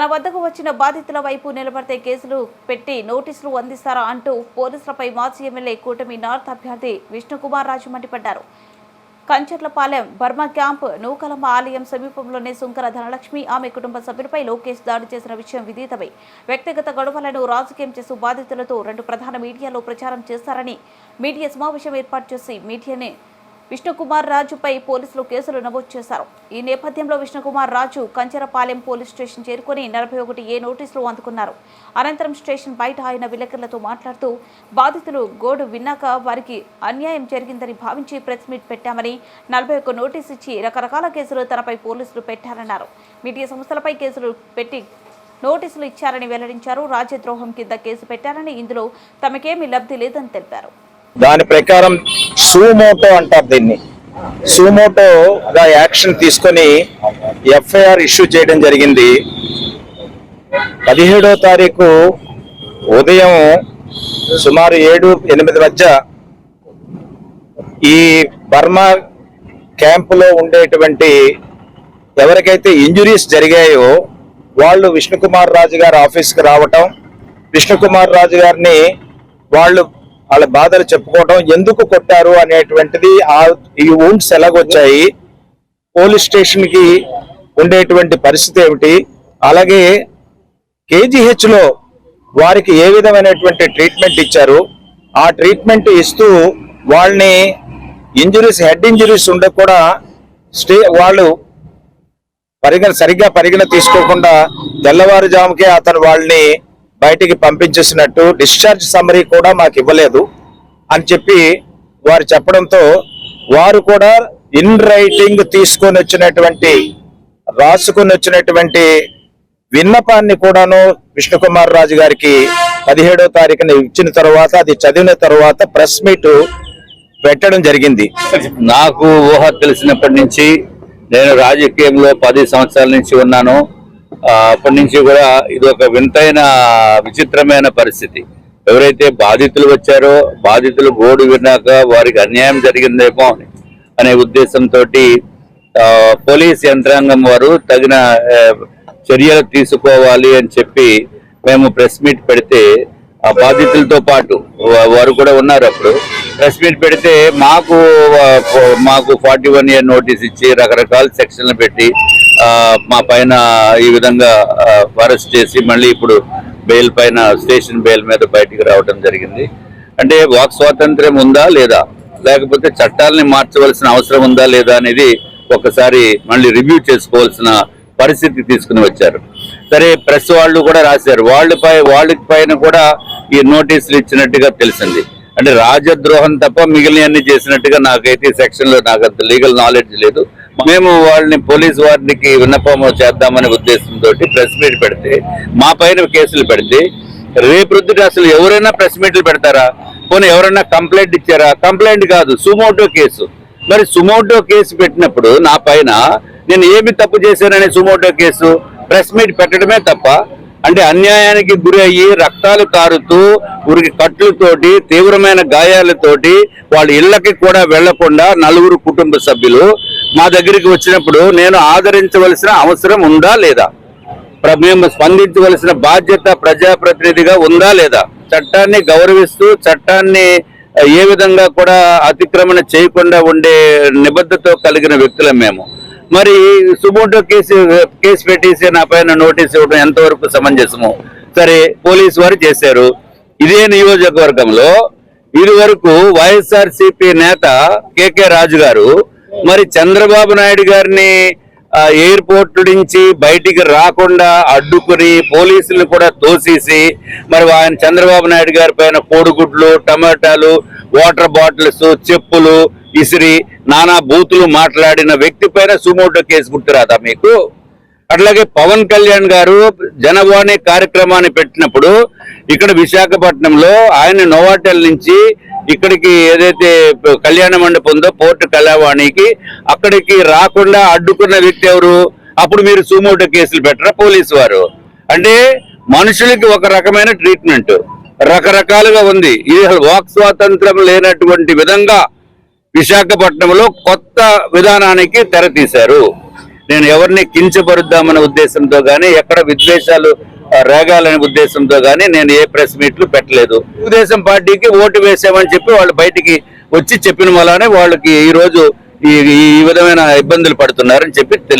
తన వద్దకు వచ్చిన బాధితుల వైపు నిలబడితే కేసులు పెట్టి నోటీసులు అందిస్తారా అంటూ పోలీసులపై మాజీ ఎమ్మెల్యే కూటమి నార్త్ అభ్యర్థి విష్ణుకుమార్ రాజు మండిపడ్డారు. కంచర్లపాలెం బర్మ క్యాంప్ నూకలమ్మ ఆలయం సమీపంలోనే సుంకర ధనలక్ష్మి ఆమె కుటుంబ సభ్యులపై లోకేష్ దాడి చేసిన విషయం విదితమై వ్యక్తిగత గొడవలను రాజకీయం చేస్తూ బాధితులతో రెండు ప్రధాన మీడియాలో ప్రచారం చేస్తారని మీడియా సమావేశం ఏర్పాటు చేసి మీడియానే విష్ణుకుమార్ రాజుపై పోలీసులు కేసులు నమోదు చేశారు. ఈ నేపథ్యంలో విష్ణుకుమార్ రాజు కంచరపాలెం పోలీస్ స్టేషన్ చేరుకుని నలభై ఒకటి ఏ నోటీసులు అందుకున్నారు. అనంతరం స్టేషన్ బయట ఆయన విలేకరులతో మాట్లాడుతూ బాధితులు గోడు విన్నాక వారికి అన్యాయం జరిగిందని భావించి ప్రెస్ మీట్ పెట్టామని నలభై ఒక్క నోటీసు ఇచ్చి రకరకాల కేసులు తనపై పోలీసులు పెట్టారన్నారు. మీడియా సంస్థలపై కేసులు పెట్టి నోటీసులు ఇచ్చారని వెల్లడించారు. రాజద్రోహం కింద కేసు పెట్టారని ఇందులో తమకేమీ లబ్ధి లేదని తెలిపారు. దాని ప్రకారం సూమోటో అంటారు దీన్ని. సూమోటోగా యాక్షన్ తీసుకొని ఎఫ్ఐఆర్ ఇష్యూ చేయడం జరిగింది. పదిహేడో తారీఖు ఉదయం సుమారు ఏడు ఎనిమిది మధ్య ఈ బర్మా క్యాంపులో ఉండేటువంటి ఎవరికైతే ఇంజురీస్ జరిగాయో వాళ్ళు విష్ణుకుమార్ రాజు గారి ఆఫీస్కి రావటం విష్ణుకుమార్ రాజు గారిని వాళ్ళు వాళ్ళ బాధలు చెప్పుకోవడం ఎందుకు కొట్టారు అనేటువంటిది ఆ ఈ ఊండ్స్ ఎలాగొచ్చాయి? పోలీస్ స్టేషన్కి ఉండేటువంటి పరిస్థితి ఏమిటి? అలాగే కేజీహెచ్లో వారికి ఏ విధమైనటువంటి ట్రీట్మెంట్ ఇచ్చారు? ఆ ట్రీట్మెంట్ ఇస్తూ వాళ్ళని ఇంజురీస్ హెడ్ ఇంజురీస్ ఉండే కూడా స్టే వాళ్ళు పరిగణ సరిగ్గా పరిగణ తీసుకోకుండా తెల్లవారుజాముకే అతను వాళ్ళని బయటికి పంపించేసినట్టు డిశ్చార్జ్ సమరీ కూడా మాకు ఇవ్వలేదు అని చెప్పి వారు చెప్పడంతో వారు కూడా ఇన్ రైటింగ్ తీసుకొని వచ్చినటువంటి రాసుకొని వచ్చినటువంటి విన్నపాన్ని కూడాను విష్ణుకుమార్ రాజు గారికి పదిహేడో తారీఖున ఇచ్చిన తర్వాత అది చదివిన తర్వాత ప్రెస్ మీట్ పెట్టడం జరిగింది. నాకు ఊహ తెలిసినప్పటి నుంచి నేను రాజకీయంలో పది సంవత్సరాల నుంచి ఉన్నాను. అప్పటి నుంచి కూడా ఇది ఒక వింతైన విచిత్రమైన పరిస్థితి. ఎవరైతే బాధితులు వచ్చారో బాధితులు గోడు విన్నాక వారికి అన్యాయం జరిగిందేమో అనే ఉద్దేశంతో పోలీస్ యంత్రాంగం వారు తగిన చర్యలు తీసుకోవాలి అని చెప్పి మేము ప్రెస్ మీట్ పెడితే ఆ బాధితులతో పాటు వారు కూడా ఉన్నారు అప్పుడు. ప్రెస్ మీట్ పెడితే మాకు మాకు ఫార్టీ వన్ ఇయర్ నోటీస్ ఇచ్చి రకరకాల సెక్షన్లు పెట్టి మా పైన ఈ విధంగా అరెస్ట్ చేసి మళ్ళీ ఇప్పుడు బెయిల్ పైన స్టేషన్ బెయిల్ మీద బయటికి రావడం జరిగింది. అంటే వాక్ స్వాతంత్ర్యం ఉందా లేదా? లేకపోతే చట్టాలని మార్చవలసిన అవసరం ఉందా లేదా అనేది ఒకసారి మళ్ళీ రివ్యూ చేసుకోవాల్సిన పరిస్థితి తీసుకుని వచ్చారు. సరే ప్రెస్ వాళ్ళు కూడా రాశారు. వాళ్ళపై వాళ్ళ పైన కూడా ఈ నోటీసులు ఇచ్చినట్టుగా తెలిసింది. అంటే రాజద్రోహం తప్ప మిగిలినవన్నీ చేసినట్టుగా నాకైతే సెక్షన్లో నాకు అంత లీగల్ నాలెడ్జ్ లేదు. మేము వాళ్ళని పోలీస్ వారికి విన్నపం చేద్దామనే ఉద్దేశంతో ప్రెస్ మీట్ పెడితే మా పైన కేసులు పెడితే రేపు అసలు ఎవరైనా ప్రెస్ మీట్లు పెడతారా? పోనీ ఎవరైనా కంప్లైంట్ ఇచ్చారా? కంప్లైంట్ కాదు సుమోటో కేసు. మరి సుమోటో కేసు పెట్టినప్పుడు నా పైన నేను ఏమి తప్పు చేశాననే suo motu case press meet పెట్టడమే తప్ప అంటే అన్యాయానికి గురి అయ్యి రక్తాలు కారుతూ ఉరికి కట్లతోటి తీవ్రమైన గాయాలతోటి వాళ్ళ ఇళ్ళకి కూడా వెళ్ళకుండా నలుగురు కుటుంబ సభ్యులు మా దగ్గరికి వచ్చినప్పుడు నేను ఆదరించవలసిన అవసరం ఉందా లేదా? మేము స్పందించవలసిన బాధ్యత ప్రజాప్రతినిధిగా ఉందా లేదా? చట్టాన్ని గౌరవిస్తూ చట్టాన్ని ఏ విధంగా కూడా అతిక్రమణ చేయకుండా ఉండే నిబద్ధతో కలిగిన వ్యక్తులం మేము. మరి సుమోటో కేసు కేసు పెట్టేసి నా పైన నోటీస్ ఇవ్వడం ఎంతవరకు సమంజసము? సరే పోలీసు వారు చేశారు. ఇదే నియోజకవర్గంలో ఇది వరకు వైఎస్ఆర్ నేత కేకే రాజు గారు మరి చంద్రబాబు నాయుడు గారిని ఎయిర్పోర్ట్ నుంచి బయటికి రాకుండా అడ్డుకుని పోలీసులు కూడా తోసేసి మరి ఆయన చంద్రబాబు నాయుడు గారి పైన కోడిగుడ్లు టమాటాలు వాటర్ బాటిల్స్ చెప్పులు ఇసిరి నానా బూతులు మాట్లాడిన వ్యక్తి పైన సుమోటో కేసు గుర్తురాదా మీకు? అట్లాగే పవన్ కళ్యాణ్ గారు జనవాణి కార్యక్రమాన్ని పెట్టినప్పుడు ఇక్కడ విశాఖపట్నంలో ఆయన నోవాటెల్ నుంచి ఇక్కడికి ఏదైతే కళ్యాణ మండపం ఉందో పోర్టు కళ్యావాణికి అక్కడికి రాకుండా అడ్డుకున్న వ్యక్తి ఎవరు? అప్పుడు మీరు సుమోటో కేసులు పెట్టరా పోలీసు వారు? అంటే మనుషులకి ఒక రకమైన ట్రీట్మెంట్. రకరకాలుగా ఉంది. ఇది వాక్ స్వాతంత్రం లేనటువంటి విధంగా విశాఖపట్నంలో కొత్త విధానానికి తెర తీశారు నేను ఎవరిని కించపరుద్దామనే ఉద్దేశంతో గానీ ఎక్కడ విద్వేషాలు రేగాలనే ఉద్దేశంతో కానీ నేను ఏ ప్రెస్ మీట్లు పెట్టలేదు. తెలుగుదేశం పార్టీకి ఓటు వేసామని చెప్పి వాళ్ళు బయటికి వచ్చి చెప్పిన వల్లనే వాళ్ళకి ఈ రోజు ఈ విధమైన ఇబ్బందులు పడుతున్నారని చెప్పి